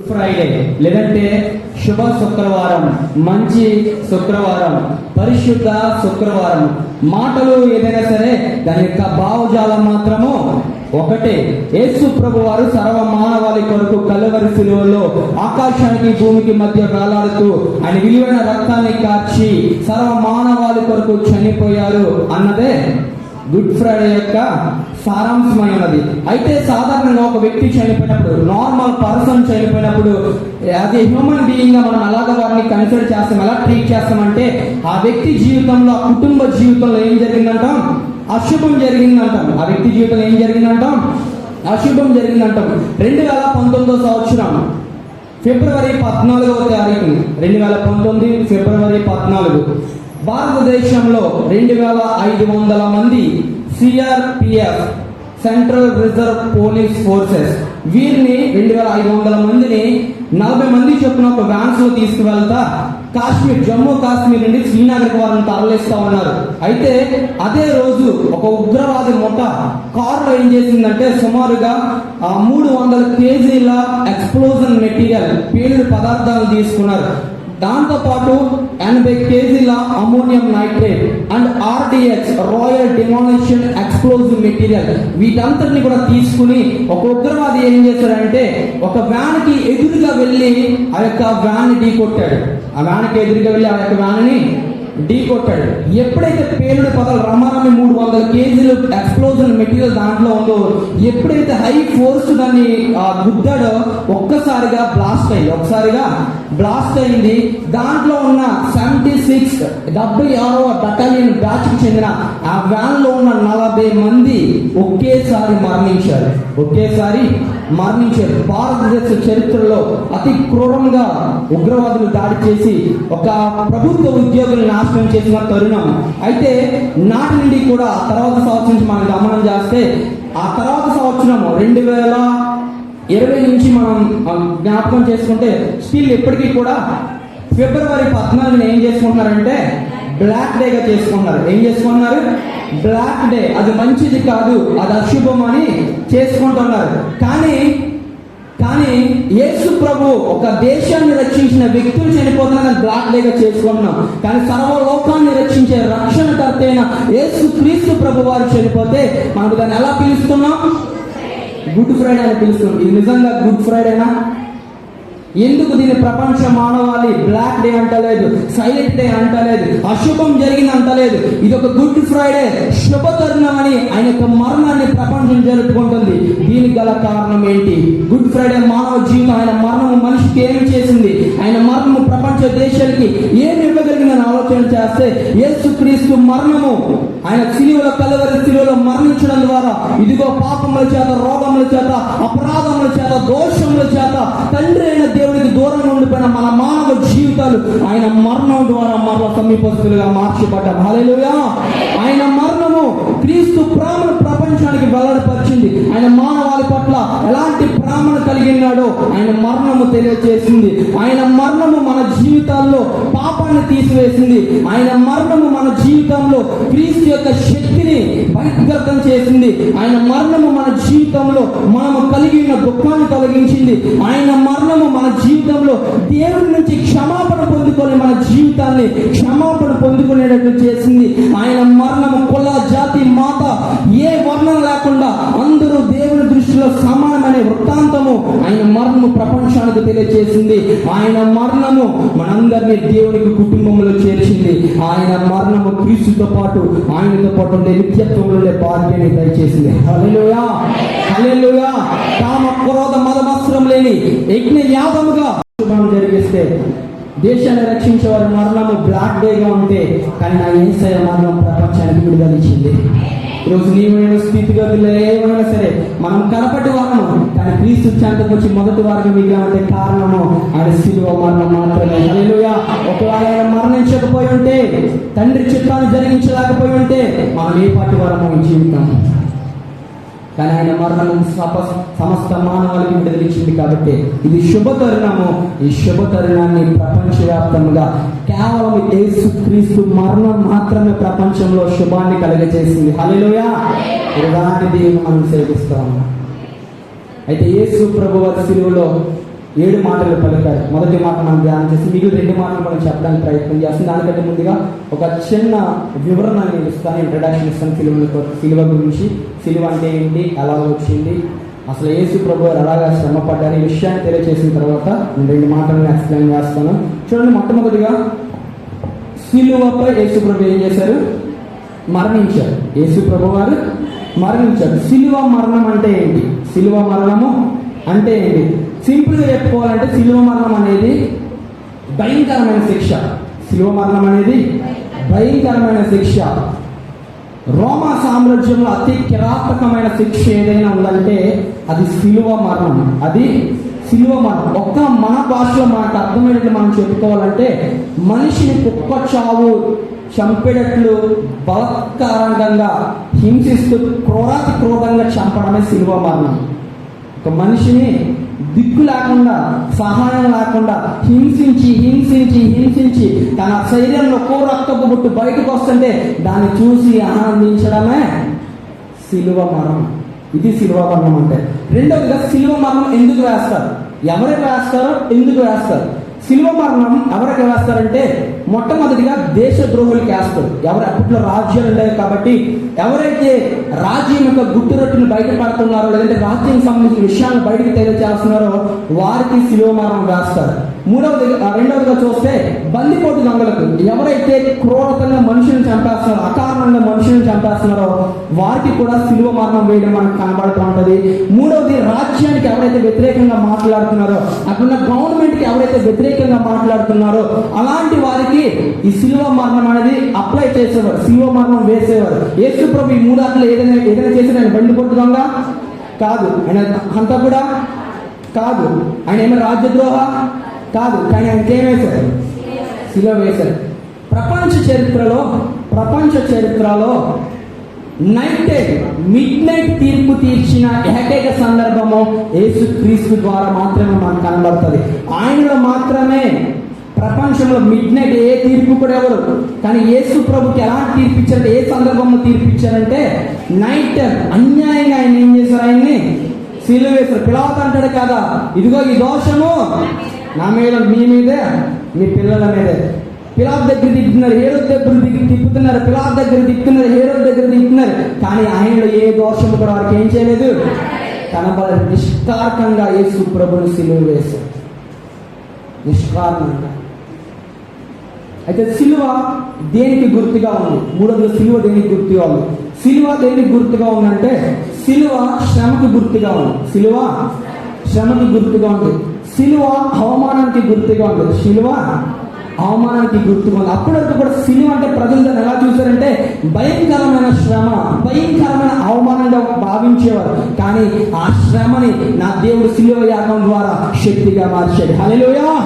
Friday లేదంటే శుభ శుక్రవారం మంచి శుక్రవారం పరిశుద్ధ శుక్రవారం. మాటలు ఏదైనా సరే దాని యొక్క భావజాలం మాత్రము ఒకటే. యేసు ప్రభు వారు సర్వ మానవాళి కొరకు కలవరి శిలువలో ఆకాశానికి భూమికి మధ్య వేలాడుతూ ఆయన విలువైన రక్తాన్ని కార్చి సర్వ మానవాళి కొరకు చనిపోయారు అన్నదే గుడ్ ఫ్రైడే యొక్క సారాంశమై ఉన్నది. అయితే సాధారణంగా ఒక వ్యక్తి చనిపోయినప్పుడు నార్మల్ పర్సన్ చనిపోయినప్పుడు యాజ్ ఏ హ్యూమన్ బీయింగ్ మనం అలాగ వారిని కన్సిడర్ చేస్తాం ఎలా ట్రీట్ చేస్తామంటే ఆ వ్యక్తి జీవితంలో ఆ కుటుంబ జీవితంలో ఏం జరిగిందంటాం? అశుభం జరిగిందంటాం. ఆ వ్యక్తి జీవితంలో ఏం జరిగిందంటాం? అశుభం జరిగిందంటాం. రెండు వేల పంతొమ్మిదో సంవత్సరం ఫిబ్రవరి పద్నాలుగవ తారీఖు రెండు వేల పంతొమ్మిది ఫిబ్రవరి పద్నాలుగు. భారతదేశంలో రెండు వేల ఐదు వందల మంది CRPF central reserve police forces వీరిని రెండు వేల ఐదు వందల మందిని నలభై మంది చొప్పున ఒక వ్యాన్స్లో తీసుకువెళ్తా కాశ్మీర్ జమ్మూ కాశ్మీర్ నుండి శ్రీనగర్ వారిని తరలిస్తా ఉన్నారు. అయితే అదే రోజు ఒక ఉగ్రవాది మొట్ట కారులో ఏం చేసిందంటే సుమారుగా ఆ మూడు వందల కేజీల ఎక్స్ప్లోజన్ మెటీరియల్ పేలుడు పదార్థాలు తీసుకున్నారు. దాంతోపాటు ఎనభై కేజీల ammonium nitrate and RDX royal demolition explosive material వీటంతటిని కూడా తీసుకుని ఒక ఉగ్రవాది ఏం చేశాడంటే ఒక వ్యాన్కి ఎదురుగా వెళ్ళి ఆ యొక్క వ్యాన్ ఢీ కొట్టాడు ఆ వ్యాన్కి ఎదురుగా వెళ్ళి ఆ యొక్క వ్యాన్ని ఢీ కొట్టాడు ఎప్పుడైతే పేలుడు పదాలు రమారమి మూడు వందల కేజీలు ఎక్స్ప్లోజన్ మెటీరియల్ దాంట్లో ఉందో ఎప్పుడైతే హై ఫోర్స్ దాన్ని ఆ, గుద్దాడో ఒక్కసారిగా బ్లాస్ట్ అయ్యి ఒకసారిగా బ్లాస్ట్ అయింది. దాంట్లో ఉన్న సెవెంటీ సిక్స్ డెబ్బై ఆరవ బటాలియన్ బ్యాచ్ చెందిన ఆ వ్యాన్లో ఉన్న నలభై మంది ఒకేసారి మరణించారు. ఒకేసారి మరణించారు. భారతదేశ చరిత్రలో అతి క్రూరంగా ఉగ్రవాదులు దాడి చేసి ఒక ప్రభుత్వ ఉద్యోగులను నాశనం చేసిన తరుణం. అయితే నాటి నుండి కూడా తర్వాత సంవత్సరం మనం గమనం చేస్తే ఆ తర్వాత సంవత్సరం రెండు వేల ఇరవై నుంచి మనం జ్ఞాపకం చేసుకుంటే స్టిల్ ఇప్పటికీ కూడా ఫిబ్రవరి పద్నాలుగున ఏం చేసుకుంటున్నారంటే బ్లాక్ డేగా చేసుకున్నారు ఏం చేసుకుంటున్నారు? బ్లాక్ డే అది మంచిది కాదు అది అశుభం అని చేసుకుంటున్నారు. కానీ కానీ యేసు ప్రభు ఒక దేశాన్ని రక్షించిన వ్యక్తులు చనిపోతున్నా బ్లాక్ డేగా చేసుకుంటున్నాం. కానీ సర్వలోకాన్ని రక్షించే రక్షణకర్త అయిన యేసు క్రీస్తు ప్రభు వారు చనిపోతే మనకు దాన్ని ఎలా పిలుస్తున్నాం? గుడ్ ఫ్రైడే అని పిలుస్తున్నాం ఇది నిజంగా గుడ్ ఫ్రైడేనా? ఎందుకు దీన్ని ప్రపంచ మానవాళి బ్లాక్ డే అంటలేదు సైలెంట్ డే అంటలేదు అశుభం జరిగింది అంటలేదు ఇది ఒక గుడ్ ఫ్రైడే శుభతరుణం అని ఆయన యొక్క మరణాన్ని ప్రపంచం జరుపుకుంటుంది. దీనికి గల కారణం ఏంటి? గుడ్ ఫ్రైడే మానవ జీవితం ఆయన మరణము మనిషికి ఏమి చేసింది? ఆయన మరణము ప్రపంచ దేశాలకి ఏమి ఇవ్వగలిగిందని ఆలోచన చేస్తే యేసు క్రీస్తు మరణము ఆయన సిలువల కలవరి సిలువలో మరణించడం ద్వారా ఇదిగో పాపముల చేత రోగముల చేత అపరాధముల చేత దోషముల చేత తండ్రి అయిన దేవునికి దూరంగా ఉండిపోయిన మన మానవ జీవితాలు ఆయన మరణం ద్వారా మరల సమీపస్తులుగా మార్చబడ్డాం హల్లెలూయా. ఆయన మరణము క్రీస్తు ప్రాణ ప్రపంచానికి వెల్లడపరిచింది. ఆయన వారి పట్ల ఎలాంటి ప్రేమను కలిగి ఉన్నాడో ఆయన మరణము తెలియజేసింది ఆయన మరణము మన జీవితాల్లో పాపాన్ని తీసివేసింది. ఆయన మరణము మన జీవితంలో క్రీస్తు యొక్క శక్తిని బహిర్గతం చేసింది. ఆయన మరణము మన జీవితంలో మనము కలిగి ఉన్న దుఃఖాన్ని తొలగించింది. ఆయన మరణము మన జీవితంలో దేవుడి నుంచి క్షమాపణ పొందుకొని మన జీవితాన్ని క్షమాపణ పొందుకునేటట్లు చేసింది. ఆయన మరణము కుల జాతి మాత ఏ వర్ణం లేకుండా అందరూ దేవుని దృష్టిలో సమానమనే వృత్తాంతము ఆయన మరణము ప్రపంచానికి తెలియజేసింది ఆయన మరణము మనందరినీ దేవునికి కుటుంబంలో చేర్చింది. ఆయన మరణము క్రీస్తుతో పాటు ఆయనతో పాటు ఉండే నిత్యత్వంలో ఉండే భాగ్యాన్ని దయచేసింది. హల్లెలూయా! హల్లెలూయా! కామ క్రోధ మదమస్త్రం లేని యజ్ఞ యాగముగా శుభం జరిగిస్తే దేశాన్ని రక్షించే వారి మరణము బ్లాక్ డేగా ఉంటే కానీ నా ఏసయ మరణం ప్రపంచానికి విడుదల ఇచ్చింది. ఈరోజు నీవైన స్థితిగతుల్లో ఏమైనా సరే మనం కనపటి వారము కానీ క్రీస్తు చెంతకు వచ్చి మొదటి వారికి మిగిలినంటే కారణము ఆయన శిలువ మరణం మాత్రమే. హల్లెలూయా. ఒకవేళ ఆయన మరణించకపోయి ఉంటే తండ్రి చిత్తాన్ని జరిగించలేకపోయి ఉంటే మనం ఏ పాటి వారము ఈ జీవితం కానీ ఆయన మరణం సప- సమస్త మానవాళికి విడుదలిచ్చింది కాబట్టి ఇది శుభ తరుణము ఈ శుభ తరుణాన్ని ప్రపంచవ్యాప్తంగా కేవలం యేసు క్రీస్తు మరణం మాత్రమే ప్రపంచంలో శుభాన్ని కలుగజేసింది. హలోయా ఇలాంటి దేవుని మనం సేవిస్తాము. అయితే యేసు ప్రభు వారి ఏడు మాటలు పలికారు. మొదటి మాట మనం ధ్యానం చేసి మీకు రెండు మాటలు మనం చెప్పడానికి ప్రయత్నం చేస్తాం దానికంటే ముందుగా ఒక చిన్న వివరణ నేను ఇస్తాను ఇంట్రడక్షన్ ఇస్తాను సిలువ సిలువ గురించి. సిలువ అంటే ఏంటి? ఎలా వచ్చింది? అసలు యేసు ప్రభు అలాగా ఎలాగా శ్రమ పడ్డారు? ఈ విషయాన్ని తెలియజేసిన తర్వాత నేను రెండు మాటలను ఎక్స్ప్లెయిన్ చేస్తాను. చూడండి మొట్టమొదటిగా సిలువపై యేసు ప్రభు ఏం చేశారు? మరణించారు. యేసు ప్రభు వారు మరణించారు. సిలువ మరణం అంటే ఏంటి? సిలువ మరణము అంటే ఏంటి? సింపుల్గా చెప్పుకోవాలంటే సిలువ మరణం అనేది భయంకరమైన శిక్ష. శిలువ మరణం అనేది భయంకరమైన శిక్ష. రోమా సామ్రాజ్యంలో అతి కిరాతకమైన శిక్ష ఏదైనా ఉందంటే అది శిలువ మరణం. అది శిలువ మరణం. ఒక్క మన భాషలో మనకు అర్థమైనట్లు మనం చెప్పుకోవాలంటే మనిషిని కుక్క చావు చంపేటట్లు బలత్కారంగా హింసిస్తూ క్రూరాతి క్రూరంగా చంపడమే శిలువ మరణం. ఒక మనిషిని దిక్కు లేకుండా సహాయం లేకుండా హింసించి హింసించి హింసించి తన శరీరంలో కో రక్తపు బుట్టు బయటకు వస్తుంటే దాన్ని చూసి ఆనందించడమే సిలువ మరణం. ఇది సిలువ మరణం అంటే. రెండవదిగా సిలువ మరణం ఎందుకు వేస్తారు ఎవరికి వేస్తారో ఎందుకు వేస్తారు సిలువ మరణం ఎవరికి వేస్తారంటే మొట్టమొదటిగా దేశ ద్రోహులకి వేస్తారు. ఎవరు అప్పట్లో రాజ్యాలు లేవు కాబట్టి ఎవరైతే రాజ్యం యొక్క గుట్టురొట్టును బయటపడుతున్నారో లేదంటే రాజ్యం సంబంధించిన విషయాలను బయటకు తెలియజేస్తున్నారో వారికి శిలోమానం వేస్తారు. మూడవది రెండవదిగా చూస్తే బల్లిపోటు దొంగలకు ఎవరైతే క్రూరతంగా మనుషులను చంపేస్తున్నారో అకారణంగా మనుషులను చంపేస్తున్నారో వారికి కూడా సిలువ మరణం వేయడం మనకు కనబడుతూ ఉంటది. మూడవది రాజ్యానికి ఎవరైతే వ్యతిరేకంగా మాట్లాడుతున్నారో అక్కడ గవర్నమెంట్కి ఎవరైతే వ్యతిరేకంగా మాట్లాడుతున్నారో అలాంటి వారికి ఈ సిలువ మరణం అనేది అప్లై చేసేవారు సిలువ మరణం వేసేవారు. యేసు ప్రభు ఈ మూడాట్లో ఏదైనా ఏదైనా చేసి ఆయన బండి కొట్టుదాంగా కాదు. ఆయన అంత కూడా కాదు. ఆయన ఏమైనా రాజ్యద్రోహ? కాదు. కానీ ఆయన ఏం వేశారు శిలో వేశారు ప్రపంచ చరిత్రలో ప్రపంచ చరిత్రలో నైట్ మిడ్ నైట్ తీర్పు తీర్చిన ఏకైక సందర్భము యేసు క్రీస్తు ద్వారా మాత్రమే మనకు కనబడుతుంది. ఆయనలో మాత్రమే ప్రపంచంలో మిడ్ నైట్ ఏ తీర్పు కూడా ఎవరు? కానీ యేసు ప్రభుకి ఎలా తీర్పిచ్చారంటే ఏ సందర్భంలో తీర్పిచ్చారంటే నైట్ టైం అన్యాయంగా ఆయన ఏం చేశారు ఆయన్ని? సిలువ వేశారు. పిలవత అంటాడు కదా ఇదిగో ఈ దోషము నా మీద మీ మీదే మీ పిల్లల మీదే. పిలాబ్ దగ్గర తిప్పుతున్నారు హేరో దగ్గర తిప్పుతున్నారు పిలాబ్ దగ్గర తిప్పుతున్నారు హేరో దగ్గర తిప్పుతున్నారు. కానీ ఆయనలో ఏ దోషం కూడా వారికి ఏం చేయలేదు. కనబడ నిష్కారకంగా యేసు ప్రభుని సిలువ వేశారు నిష్కారణంగా అయితే సిలువ దేనికి గుర్తుగా ఉంది? మూడవది సిలువ దేనికి గుర్తుగా ఉంది? సిలువ దేనికి గుర్తుగా ఉందంటే సిలువ శ్రమకి గుర్తుగా ఉంది. సిలువ శ్రమకి గుర్తుగా ఉంది. సిలువ అవమానానికి గుర్తుగా ఉంది. సిలువ అవమానానికి గుర్తుగా అప్పటివరకు కూడా సినిమా అంటే ప్రజలు దాన్ని ఎలా చూశారంటే భయంకరమైన శ్రమ భయంకరమైన అవమానంగా భావించేవారు. కానీ ఆ శ్రమని నా దేవుడు సిలువ యాగం ద్వారా శక్తిగా మార్చాడు. హలోయా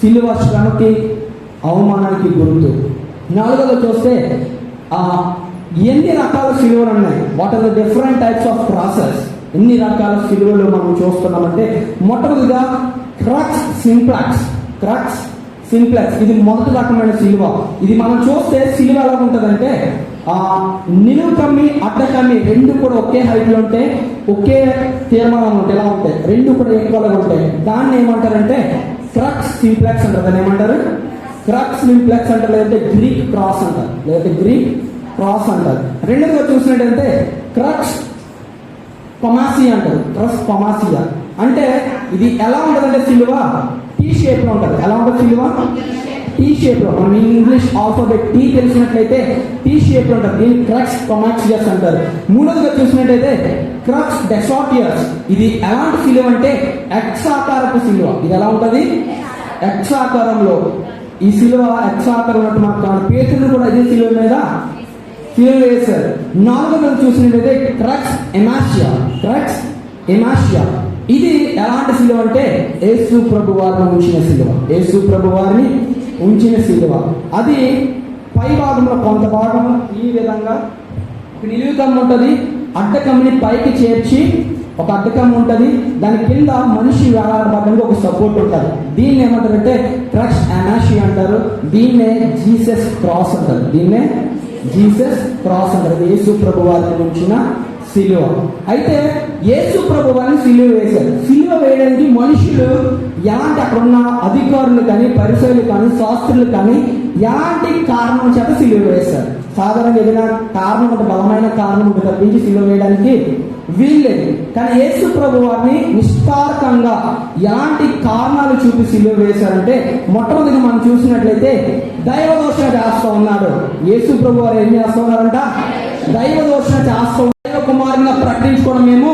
సిలువ శ్రమకి అవమానానికి గుర్తు. నాలుగోది చూస్తే ఆ ఎన్ని రకాల సిలువలు ఉన్నాయి? What are the different types of process ఎన్ని రకాల సిలువలు మనం చూస్తున్నామంటే మొట్టమొదటిగా క్రక్స్ సింప్లాక్స్ క్రక్స్ సింప్లెక్స్ ఇది మొదటి రకమైన సిలువ ఇది మనం చూస్తే సిలువ ఎలా ఉంటుందంటే ఆ నిలువు కమ్మి అడ్డ కమ్మి రెండు కూడా ఒకే హైట్లో ఉంటే ఒకే తీర్మానం ఉంటాయి ఎలా ఉంటాయి? రెండు కూడా ఎక్కువగా ఉంటాయి. దాన్ని ఏమంటారంటే క్రక్స్ సింప్లెక్స్ అంటారు. దాన్ని ఏమంటారు? క్రక్స్ సింప్లెక్స్ అంటారు లేదంటే గ్రీక్ క్రాస్ అంటారు. లేదంటే గ్రీక్ క్రాస్ అంటారు. రెండోదిగా చూసినట్టయితే క్రక్స్ పమాసియా అంటారు. క్రస్ పమాసియా. అంటే ఇది ఎలా ఉంటుందంటే సిలువ టీ షేప్లో ఉంటుంది. ఎలా ఉంటుంది సిలువ టీ షేప్లో. మనం ఇంగ్లీష్ ఆల్ఫాబెట్ టీ తెలిసినట్లయితే టీ షేప్లో ఉంటుంది. దీన్ని క్రక్స్ కొమాక్సియస్ అంటారు. మూడోదిగా చూసినట్టయితే క్రక్స్ డెసాటియస్ ఇది ఎలాంటి సిలువ అంటే ఎక్స్ ఆకారపు సిలువ ఇది ఎలా ఉంటుంది? ఎక్స్ ఆకారంలో. ఈ సిలువ ఎక్స్ ఆకారం మనకు కాదు. పేతులు కూడా ఇదే సిలువ మీద సిలువ వేశారు. నాలుగోది చూసినట్టయితే క్రక్స్ ఎమాషియా క్రక్స్ ఎమాషియా ఇది ఎలాంటి సిలువ అంటే యేసు ప్రభు వారిని ఉంచిన శిలువ. యేసు ప్రభు వారిని ఉంచిన సిలువ అది పై భాగంలో కొంత భాగం ఈ విధంగా ఒక ఉంటుంది అడ్డకమ్మని పైకి చేర్చి ఒక అడ్డకమ్మ ఉంటుంది దాని కింద మనిషి వేలాడబడ్డానికి ఒక సపోర్ట్ ఉంటుంది. దీన్ని ఏమంటారంటే క్రష్ అనాషి అంటారు. దీన్నే జీసస్ క్రాస్ అంటారు. దీన్నే జీసస్ క్రాస్ అంటారు. యేసు ప్రభు వారిని ఉంచిన సిలువ. అయితే యేసు ప్రభు అని సిలువ వేశారు. సిలువ వేయడానికి మనుషులు ఎలాంటి అక్కడ ఉన్న అధికారులు కానీ పరిశైలు కానీ శాస్త్రులు కానీ ఎలాంటి కారణం చేత సిలువ వేశారు? సాధారణంగా ఏదైనా కారణం ఒక బలమైన కారణం ఉంటుంది తప్పించి సిలువ వేయడానికి వీల్లేదు. కానీ యేసు ప్రభు వారిని నిష్కారకంగా ఎలాంటి కారణాలు చూపి సిలువ వేశారంటే మొట్టమొదటి మనం చూసినట్లయితే దైవదోషణ చేస్తూ ఉన్నాడు. యేసు ప్రభు వారు ఏం చేస్తూ ఉన్నారంట? దైవదోషణ చేస్తూ కుమారునిగా ప్రకటించుకోవడం మేము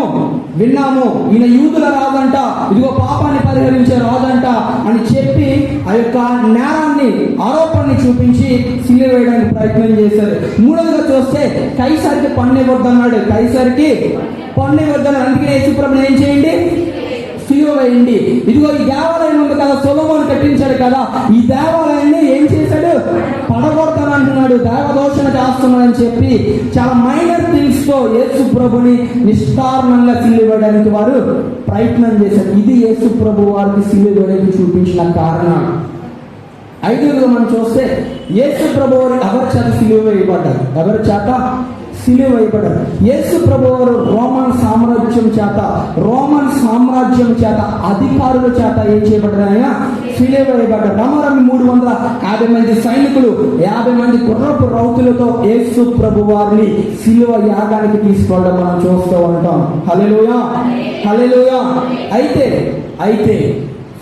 విన్నాము. ఈయన యూదుల రాదంట ఇదిగో పాపాన్ని పరిహరించే రాదంట అని చెప్పి ఆ యొక్క నేరాన్ని ఆరోపణని చూపించి సిల్లు వేయడానికి ప్రయత్నం చేశారు. మూడవదిగా చూస్తే కైసరికి పన్ను ఇవ్వద్దన్నాడు కైసరికి పన్ను ఇవ్వద్దని అందుకనే యేసుప్రభుని ఏం చేయండి? స్థిరమైంది ఇదిగో ఈ దేవాలయం ఉంది కదా సులభం కట్టించాడు కదా. ఈ దేవాలయాన్ని ఏం చేశాడు? పడగొడతానంటున్నాడు. దేవదోషణ చేస్తున్నాడని చెప్పి చాలా మైనర్ థింగ్స్తో యేసు ప్రభుని నిష్కారణంగా సిల్లివేయడానికి వారు ప్రయత్నం చేశారు. ఇది యేసు ప్రభు వారికి సిల్లివేయడానికి చూపించిన కారణం. ఐదుగురు మనం చూస్తే యేసు ప్రభు వారు ఎవరి చేత సిలువ వేయబడ్డారు? ఎవరి చేత? సిలువ వేయబడ్డారు యేసు ప్రభు వారు రోమన్ సామ్రాజ్యం చేత రోమన్ సామ్రాజ్యం చేత అధికారుల చేత ఏం చేయబడ్డారు ఆయన? సిలువ వేయబడ్డారు రమరమి మూడు వందల యాభై మంది సైనికులు యాభై మంది గుర్రపు రౌతులతో యేసు ప్రభు వారిని సిలువ యాగానికి తీసుకోవడం మనం చూస్తూ ఉంటాం. హలెలుయా హలెలుయా అయితే అయితే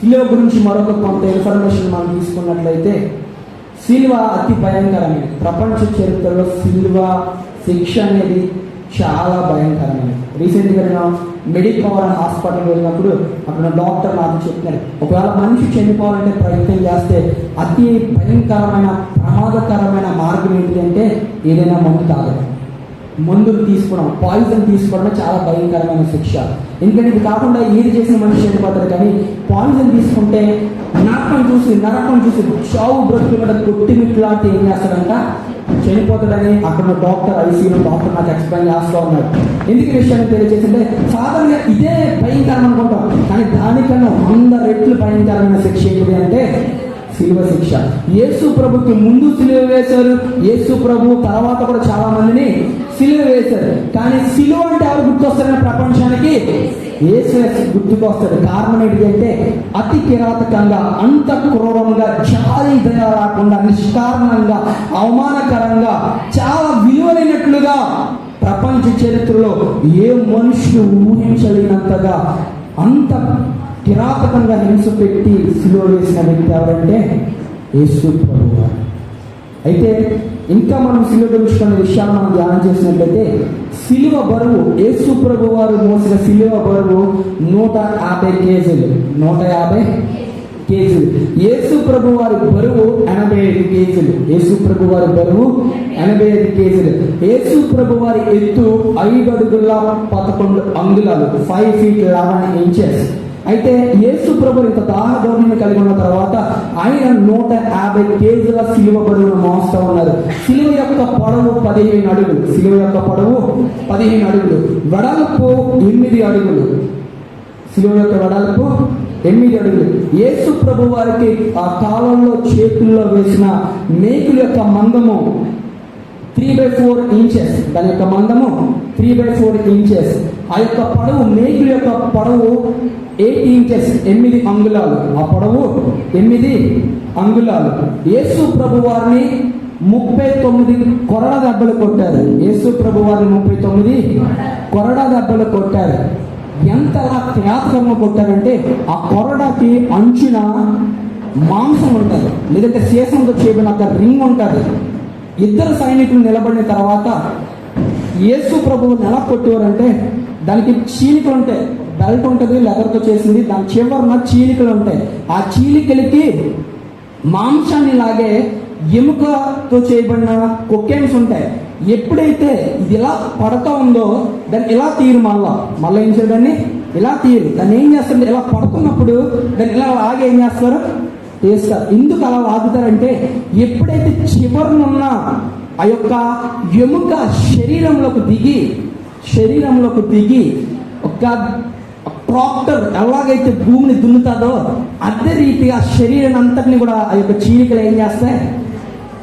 సిలువ గురించి మరొక కొంత ఇన్ఫర్మేషన్ మనం తీసుకున్నట్లయితే సిల్వ అతి భయంకరమైనది ప్రపంచ చరిత్రలో సిల్వ శిక్ష అనేది చాలా భయంకరమైనది. రీసెంట్గా నేను మెడికవర్ హాస్పిటల్ వెళ్ళినప్పుడు అక్కడ డాక్టర్ నాకు చెప్పినారు ఒకవేళ మనిషి చనిపోవాలంటే ప్రయత్నం చేస్తే అతి భయంకరమైన ప్రమాదకరమైన మార్గం ఏంటి అంటే ఏదైనా మందు తాగడం. మందులు తీసుకోవడం పాయిజన్ తీసుకోవడం చాలా భయంకరమైన శిక్ష. ఎందుకంటే ఇది కాకుండా ఏది చేసిన మనిషి చనిపోతారు కానీ పాయిజన్ తీసుకుంటే నరకం చూసి నరకం చూసి చావు బ్రతుకు మీద కొట్టిమిట్లాంటి ఏం చేస్తాడంట చనిపోతాడని అక్కడ డాక్టర్ ఐసీయూ డాక్టర్ నాకు ఎక్స్ప్లెయిన్ చేస్తూ ఉన్నాడు. ఎందుకు విషయాన్ని తెలియజేసింటే సాధారణంగా ఇదే భయంకరం అనుకుంటాం. కానీ దానికన్నా వంద రెట్లు భయంకరమైన శిక్ష ఏంటి అంటే శిలువ శిక్ష. యేసు ప్రభుకి ముందు సిలువ వేశారు. యేసు ప్రభు తర్వాత కూడా చాలా మందిని సిలువ వేశారు. కానీ సిలువ అంటే ఎవరు గుర్తొస్తారని ప్రపంచానికి ఏసుఎస్ గుర్తుకొస్తాడు కారణం ఏంటి అంటే అతి కిరాతకంగా అంత క్రూరంగా జాలి దయ రాకుండా నిష్కారణంగా అవమానకరంగా చాలా విలువలైనట్లుగా ప్రపంచ చరిత్రలో ఏ మనుషులు ఊహించలేనంతగా అంత కిరాతకంగా హింస పెట్టి సిలువ వేసిన వ్యక్తి ఎవరంటే యేసు ప్రభు అయితే ఇంకా మనం సిలువ గురించుకున్న కొన్ని విషయాలు మనం ధ్యానం చేసినట్లయితే సిలువ బరువు యేసు ప్రభు వారు మోసిన సిలువ బరువు నూట యాభై కేజీలు. నూట యాభై కేజీలు. యేసు ప్రభు వారి బరువు ఎనభై ఐదు కేజీలు. యేసు ప్రభు వారి బరువు ఎనభై ఐదు కేజీలు. యేసు ప్రభు వారి ఎత్తు ఐదు అడుగుల పదకొండు అంగుళాలు. ఫైవ్ ఫీట్ లెవెన్ ఇంచెస్ అయితే యేసు ప్రభు ఇంత దాహధోరణిని కలిగి ఉన్న తర్వాత ఆయన నూట యాభై కేజీల సిలువ బరువును మోస్తా ఉన్నారు. సిలువ యొక్క పొడవు పదిహేను అడుగులు. సిలువ యొక్క పొడవు పదిహేను అడుగులు. వెడల్పు ఎనిమిది అడుగులు. సిలువ యొక్క వెడల్పు ఎనిమిది అడుగులు. యేసు ప్రభు వారికి ఆ కాలంలో చేతుల్లో వేసిన మేకుల యొక్క మందము త్రీ బై ఫోర్ ఇంచెస్. దాని యొక్క మందము త్రీ బై ఫోర్ ఇంచెస్. ఆ యొక్క పొడవు మేకుల యొక్క పొడవు ఎయిట్ ఇంచెస్ ఎనిమిది అంగుళాలు. ఆ పొడవు ఎనిమిది అంగుళాలు. యేసు ప్రభు వారిని ముప్పై తొమ్మిది కొరడ దెబ్బలు కొట్టారు. యేసు ప్రభు వారిని ముప్పై తొమ్మిది కొరడ దెబ్బలు కొట్టారు. ఎంతలా త్యాగంగా కొట్టారంటే ఆ కొరడాకి అంచున మాంసం ఉంటుంది. లేదంటే శేషంతో చేయబడిన ఒక రింగ్ ఉంటుంది. ఇద్దరు సైనికులు నిలబడిన తర్వాత యేసు ప్రభువు ఎలా కొట్టేవారంటే దానికి చీలికలు ఉంటాయి బెల్ట్ ఉంటుంది లెదర్తో చేసింది. దాని చివరిన చీలికలు ఉంటాయి ఆ చీలికలకి మాంసాన్ని లాగే ఎముకతో చేయబడిన కొక్కేమ్స్ ఉంటాయి. ఎప్పుడైతే ఇది ఇలా పడతా ఉందో దాన్ని ఇలా తీరు మళ్ళా. మళ్ళీ ఏం చేయడాన్ని ఇలా తీరు. దాన్ని ఏం చేస్తారు? ఇలా పడుతున్నప్పుడు దాన్ని ఇలా లాగే ఏం చేస్తారు? వేస్తారు ఎందుకు అలా లాగుతారంటే ఎప్పుడైతే చివరనున్న ఆ యొక్క ఎముక శరీరంలోకి దిగి శరీరంలోకి దిగి ఒక ప్రాక్టర్ ఎలాగైతే భూమిని దున్నుతుందో అదే రీతిగా శరీరం అంతటిని కూడా ఆ యొక్క చీలికలు ఏం చేస్తాయి?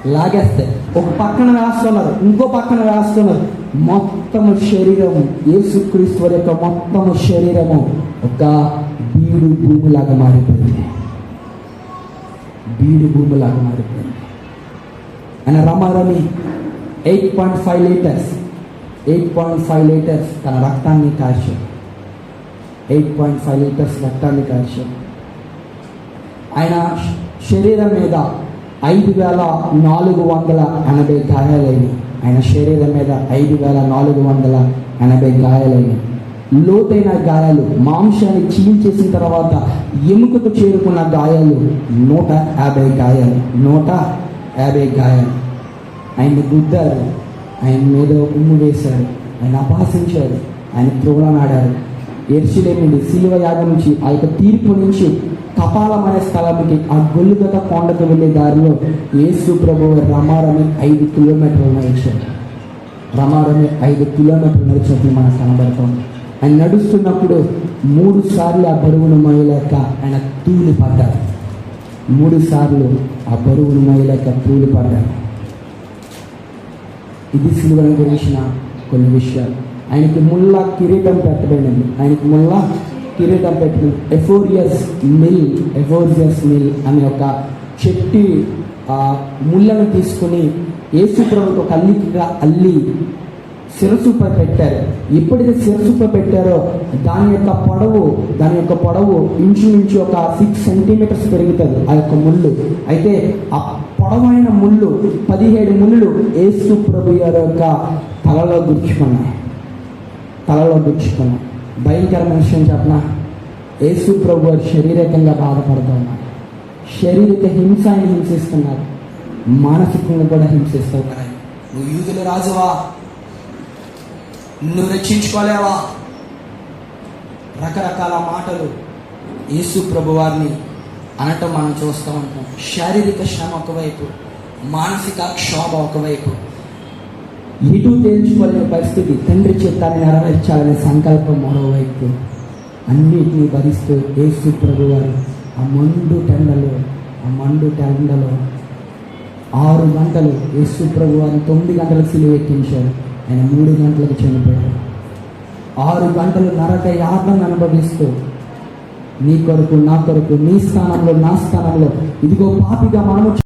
లాగేస్తాయి. ఒక పక్కన వేస్తున్నారు ఇంకో పక్కన వేస్తున్నారు మొత్తము శరీరము యేసుక్రీస్తు యొక్క మొత్తము శరీరము ఒక బీడు భూమిలాగా మారిపోయింది. బీడు భూమిలాగా మారిపోయింది. ఆయన రమారమి eight point five litres eight point five litres తన రక్తాన్ని కాల్చాడు. ఎయిట్ పాయింట్ ఫైవ్ లీటర్స్ రక్తాన్ని కాల్చాడు. ఆయన శరీరం మీద ఐదు వేల నాలుగు వందల ఎనభై గాయాలైనవి ఆయన శరీరం మీద ఐదు వేల నాలుగు వందల ఎనభై గాయాలైనవి లోతైన గాయాలు మాంసాన్ని చీల్చేసిన తర్వాత ఎముకకు చేరుకున్న గాయాలు నూట యాభై గాయాలు నూట యాభై గాయాలు. ఆయన గుద్దారు ఆయన మీద ఉమ్ము వేశారు ఆయన అపహసించారు ఆయన త్రోలనాడారు ఎర్చిలేమిడి శిలువ యాగం నుంచి ఆ యొక్క తీర్పు నుంచి కపాలం అనే స్థలంకి ఆ గొల్లుగత కొండకు వెళ్ళే దారిలో యేసు ప్రభు రమారమి ఐదు కిలోమీటర్లు నడిచారు రమారమి ఐదు కిలోమీటర్లు నడిచినట్లు మనకు కనబడుతుంది. ఆయన నడుస్తున్నప్పుడు మూడు సార్లు ఆ బరువును మోయలేక ఆయన తూలి పడ్డారు. మూడు సార్లు ఆ బరువును మోయలేక తూలి పడ్డారు. ఇది సిలువను గురించిన కొన్ని విషయాలు. ఆయనకి ముళ్ళ కిరీటం పెట్టబడింది ఆయనకి ముళ్ళ కిరీటం పెట్టింది ఎఫోరియస్ మిల్ ఎఫోరియస్ మిల్ అనే ఒక చెట్టి ఆ ముళ్ళను తీసుకుని యేసు ఒక అల్లికిగా అల్లి శిరస్సుపై పెట్టారు ఎప్పుడైతే శిరస్సుపై పెట్టారో దాని యొక్క పొడవు దాని యొక్క పొడవు ఇంచుమించు ఒక సిక్స్ సెంటీమీటర్స్ పెరుగుతుంది ఆ యొక్క ముళ్ళు. అయితే ఆ పొడవైన ముళ్ళు పదిహేడు ముళ్ళు ఏసు ప్రభు యొక్క తలలో గుర్చుకున్నాయి తలలో గుర్చుకున్నాయి భయంకరమైన విషయం చెప్పిన? యేసు ప్రభు గారు శారీరకంగా బాధపడుతున్నారు శారీరక హింస అని హింసిస్తున్నారు. మానసికంగా కూడా హింసిస్తున్నారు నువ్వు యూదుల రాజువా? నువ్వు రక్షించుకోలేవా? రకరకాల మాటలు యేసు ప్రభు వారిని అనటం మనం చూస్తూ ఉంటాం. శారీరక శ్రమ ఒకవైపు మానసిక క్షోభ ఒకవైపు. ఇటు తేల్చుకోలేని పరిస్థితి తండ్రి చిత్తాన్ని నెరవేర్చాలనే సంకల్పం మరోవైపు. అన్నిటినీ భరిస్తూ యేసు ప్రభు వారు ఆ మండు టెండలో ఆ మండు టెండలో ఆరు గంటలు యేసు ప్రభు వారిని తొమ్మిది గంటలకు సిలువ ఎక్కించారు. ఆయన మూడు గంటలకు చనిపోయాడు. ఆరు గంటలు నరక యాతను అనుభవిస్తూ నీ కొరకు నా కొరకు నీ స్థానంలో నా స్థానంలో. ఇదిగో పాపిగా మనము